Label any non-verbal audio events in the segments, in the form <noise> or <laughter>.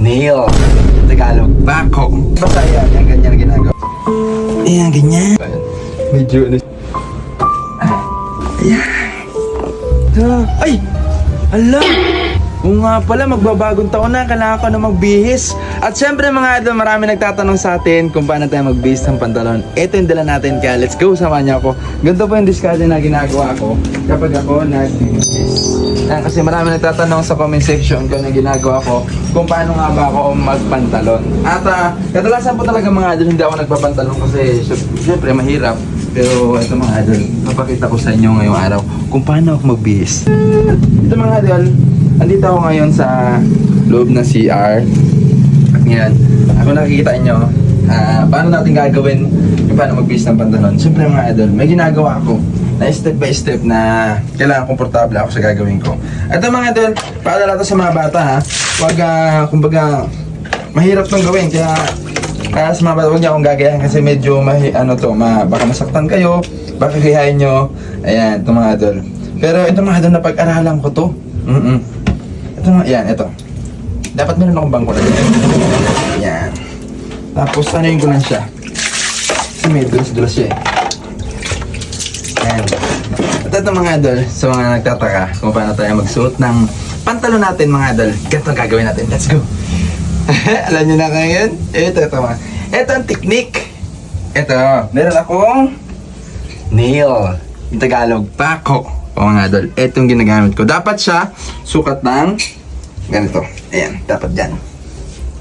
nail. Tagalog, bako. Basta yan, yung ganyan ginagawa. Ayan, ganyan. Medyo ano. Ayan. Ah, Ay! Ala! Oo nga pala, magbabagong taon na, kailangan ko na magbihis. At syempre mga idol, marami nagtatanong sa atin kung paano tayo magbihis ng pantalon. Ito yung dala natin, kaya let's go, sama niyo ako. Ganito po yung discard na ginagawa ko kapag ako nagbihis. Ayan, kasi marami nagtatanong sa comment section ano yung ginagawa ko, kung paano nga ba ako magpantalon. At uh, kadalasan po talaga mga idol, hindi ako nagpapantalon kasi sy- syempre mahirap. Pero ito mga idol, papakita ko sa inyo ngayong araw kung paano ako magbihis. Ito mga idol, andito ako ngayon sa loob ng CR. Ngayon, ako nakikita nyo, ah, paano natin gagawin yung paano magbihis ng pantalon. Siyempre mga idol, may ginagawa ako na step by step na kailangan komportable ako sa gagawin ko. Ito mga idol, paalala to sa mga bata ha. Huwag, ah, kumbaga, mahirap tong gawin. Kaya, kaya sa mga bata, huwag niyo akong gagayahin kasi medyo mahi, ano to, ma, baka masaktan kayo, baka gayahin nyo. Ayan, ito mga idol. Pero ito mga idol, napag-aralan ko to. Mm Ito mga, yan, ito. Dapat meron akong bangko na ganyan. Yan. Tapos, ano yung gulan siya? Kasi may dulas-dulas siya eh. At ito mga idol, sa mga nagtataka kung paano tayo magsuot ng pantalon natin mga idol. Ganito gagawin natin. Let's go! <laughs> Alam niyo na ngayon? Ito, ito mga. Ito ang technique. Ito, meron akong nail. Yung Tagalog, pako. O mga idol, ito yung ginagamit ko. Dapat siya sukat ng ganito. Ayan, dapat dyan.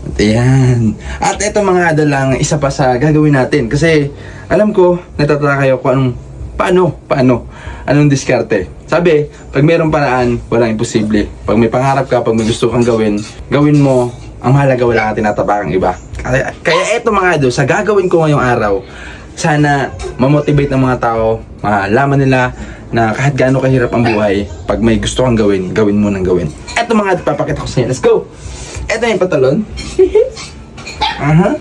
At ayan. At ito mga idol lang, isa pa sa gagawin natin. Kasi alam ko, natataka kayo kung anong, paano, paano, anong diskarte. Sabi, pag mayroong paraan, walang imposible. Pag may pangarap ka, pag may gusto kang gawin, gawin mo, ang mahalaga wala kang tinatapakang iba. Kaya, kaya eto mga idol, sa gagawin ko ngayong araw, sana mamotivate ng mga tao, malaman nila na kahit gaano kahirap ang buhay, pag may gusto kang gawin, gawin mo nang gawin. Eto mga idol, papakita ko sa inyo. Let's go! Eto yung pantalon. <laughs> Aha.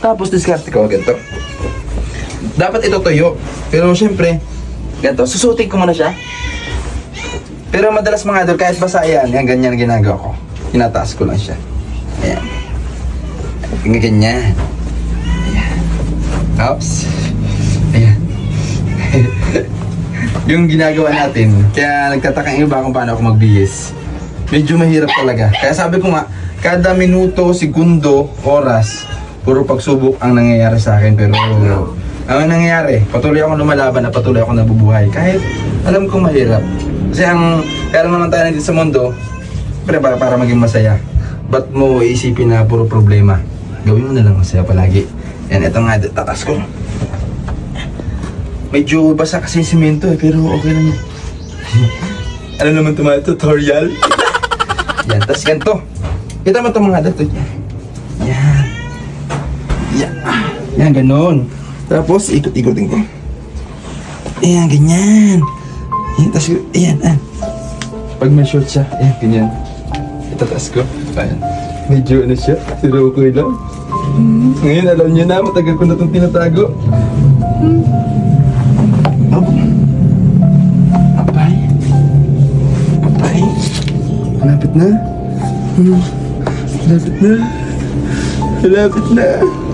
Tapos diskarte ko, ganito. Dapat ito tuyo. Pero syempre, ganito, susutin ko muna siya. Pero madalas mga idol, kahit basa yan, yan ganyan ginagawa ko. Tinataas ko lang siya. Ayan. Ganyan. Ayan. Oops. Ayan. <laughs> yung ginagawa natin, kaya nagtataka yung iba kung paano ako magbihis. Medyo mahirap talaga. Kaya sabi ko nga, kada minuto, segundo, oras, puro pagsubok ang nangyayari sa akin. Pero ang nangyayari, patuloy ako lumalaban at patuloy ako nabubuhay. Kahit alam kong mahirap. Kasi ang, kaya naman tayo nandito sa mundo, para, para, para maging masaya. Ba't mo iisipin na puro problema? Gawin mo na lang masaya palagi. Yan, ito nga, tatas ko. Medyo basa kasi yung simento eh, pero okay lang <laughs> yun. ano naman ito mga tutorial? <laughs> Yan, tapos ganito. Kita mo ito mga dato. Yan. Yan. Yan, ganun. Tapos, ikot-ikotin ko. Ayan, ganyan. Yan, tapos, ayan, ah. Pag may short siya, ayan, ganyan. Itataas ko. Ayan. Medyo ano siya, pero okay lang. Ngayon, alam niyo na, matagal ko na itong tinatago. Oh. Apay. Apay. Malapit na. Hmm. Malapit na. Malapit na. Ayan.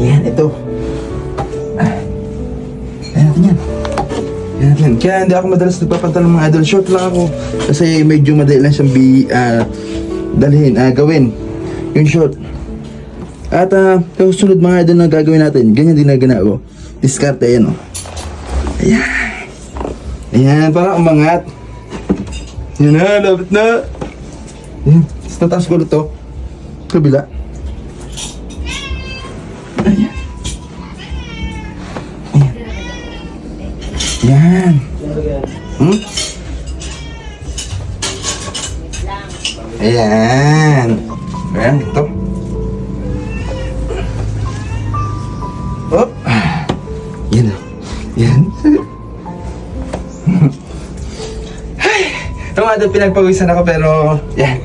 Ayan, ito. Ah. Ayan natin yan. Ayan natin yan. Kaya hindi ako madalas nagpapantalo ng mga idol. Short lang ako. Kasi medyo madali lang siyang bi, ah, dalhin, ah, gawin. Yung short. At ah, uh, susunod mga idol na gagawin natin, ganyan din na ginagawa. Diskarte yan oh. Ayan. Ayan, para umangat. Yan na, lapit na. Ayan, tapos nataas ko ulit to. Kabila. Yan. Hmm? Ayan. Ayan, ito. Hop. Yan na. Yan. <laughs> Ay! Doon pinagpawisan ako pero yan.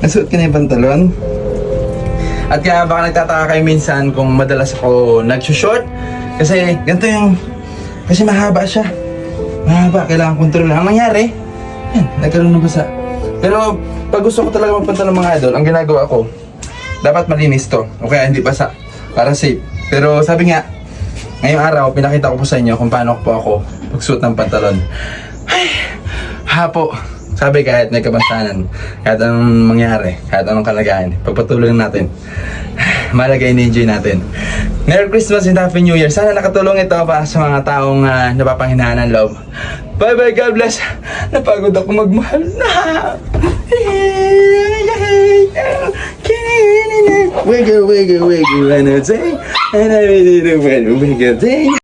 Nasuot ko na yung pantalon. At kaya baka nagtataka kayo minsan kung madalas ako nag-short. Kasi ganito yung... Kasi mahaba siya. Mahaba, kailangan kontrol. Ang nangyari, yan, nagkaroon na ba sa... Pero pag gusto ko talaga magpantalon mga idol, ang ginagawa ko, dapat malinis to. O kaya hindi basa. Para safe. Pero sabi nga, ngayong araw, pinakita ko po sa inyo kung paano po ako magsuot ng pantalon. Ay, hapo. Sabi kahit may kabansanan, kahit anong mangyari, kahit anong kalagayan, pagpatuloy natin. Malagay na-enjoy natin. Merry Christmas and Happy New Year. Sana nakatulong ito para sa mga taong uh, napapanghinaan ng loob. Bye-bye, God bless. Napagod ako magmahal na. Wiggle, wiggle, wiggle, and a day, and I really do wiggle, wiggle.